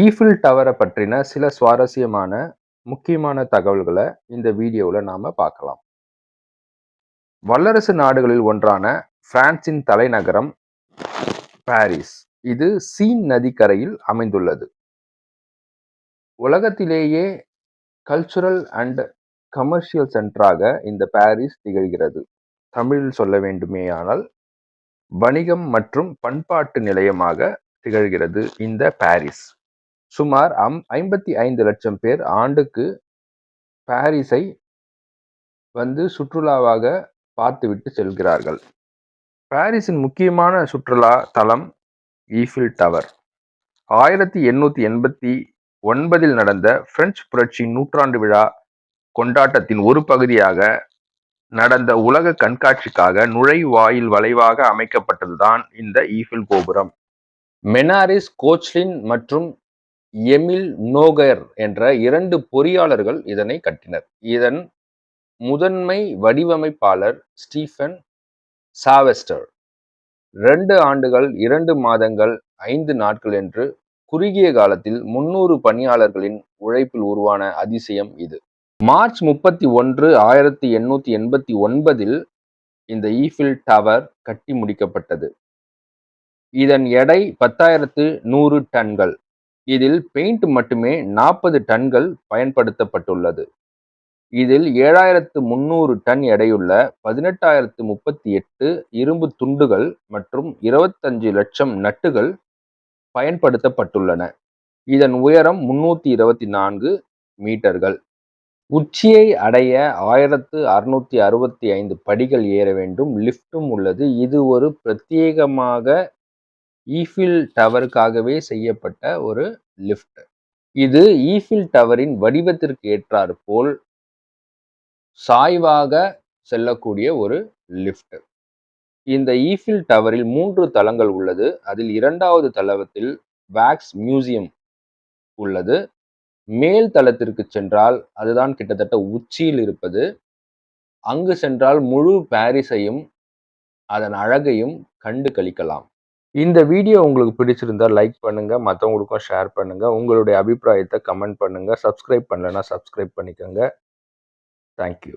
Eiffel டவரை பற்றின சில சுவாரஸ்யமான முக்கியமான தகவல்களை இந்த வீடியோவில் நாம் பார்க்கலாம். வல்லரசு நாடுகளில் ஒன்றான பிரான்சின் தலைநகரம் பாரிஸ். இது சீன் நதிக்கரையில் அமைந்துள்ளது. உலகத்திலேயே கல்ச்சுரல் அண்ட் கமர்ஷியல் சென்டராக இந்த பாரிஸ் திகழ்கிறது. தமிழில் சொல்ல வேண்டுமேயானால் வணிகம் மற்றும் பண்பாட்டு நிலையமாக திகழ்கிறது இந்த பாரிஸ். சுமார் அம் ஐம்பத்தி ஐந்து லட்சம் பேர் ஆண்டுக்கு பாரிஸை வந்து சுற்றுலாவாக பார்த்துவிட்டு செல்கிறார்கள். பாரிஸின் முக்கியமான சுற்றுலா தலம் ஈஃபில் டவர். ஆயிரத்தி எண்ணூற்றி எண்பத்தி ஒன்பதில் நடந்த பிரெஞ்சு புரட்சி நூற்றாண்டு விழா கொண்டாட்டத்தின் ஒரு பகுதியாக நடந்த உலக கண்காட்சிக்காக நுழைவாயில் வளைவாக அமைக்கப்பட்டதுதான் இந்த ஈஃபில் கோபுரம். மெனாரிஸ் கோச்லின் மற்றும் எமில் நோகர் என்ற இரண்டு பொறியாளர்கள் இதனை கட்டினர். இதன் முதன்மை வடிவமைப்பாளர் ஸ்டீஃபன் சாவெஸ்டர். ரெண்டு ஆண்டுகள் இரண்டு மாதங்கள் ஐந்து நாட்கள் என்று குறுகிய காலத்தில் முன்னூறு பணியாளர்களின் உழைப்பில் உருவான அதிசயம் இது. மார்ச் முப்பத்தி ஒன்று ஆயிரத்தி எண்ணூத்தி எண்பத்தி ஒன்பதில் இந்த ஈஃபில் டவர் கட்டி முடிக்கப்பட்டது. இதன் எடை பத்தாயிரத்து நூறு டன்கள். இதில் பெயிண்ட் மட்டுமே நாற்பது டன்கள் பயன்படுத்தப்பட்டுள்ளது. இதில் ஏழாயிரத்து முன்னூறு டன் எடையுள்ள பதினெட்டாயிரத்து முப்பத்தி எட்டு இரும்பு துண்டுகள் மற்றும் இருபத்தஞ்சு லட்சம் நட்டுகள் பயன்படுத்தப்பட்டுள்ளன. இதன் உயரம் முன்னூத்தி இருபத்தி நான்கு மீட்டர்கள். உச்சியை அடைய ஆயிரத்து அறுநூத்தி அறுபத்தி ஐந்து படிகள் ஏற வேண்டும் லிஃப்டும் உள்ளது. இது ஒரு பிரத்யேகமாக ஈஃபில் டவருக்காகவே செய்யப்பட்ட ஒரு லிஃப்ட் இது ஈஃபில் டவரின் வடிவத்திற்கு ஏற்றாறு போல் சாய்வாக செல்லக்கூடிய ஒரு லிஃப்ட் இந்த ஈஃபில் டவரில் மூன்று தளங்கள் உள்ளது. அதில் இரண்டாவது தளத்தில் வேக்ஸ் மியூசியம் உள்ளது. மேல் தளத்திற்கு சென்றால் அதுதான் கிட்டத்தட்ட உச்சியில் இருப்பது. அங்கு சென்றால் முழு பாரிஸையும் அதன் அழகையும் கண்டு கழிக்கலாம். இந்த வீடியோ உங்களுக்கு பிடிச்சிருந்தா லைக் பண்ணுங்கள் மற்றவங்களுக்கும் ஷேர் பண்ணுங்கள் உங்களுடைய அபிப்பிராயத்தை கமெண்ட் பண்ணுங்கள் சப்ஸ்கிரைப் பண்ணலன்னா சப்ஸ்கிரைப் பண்ணிக்கோங்க. தேங்க்யூ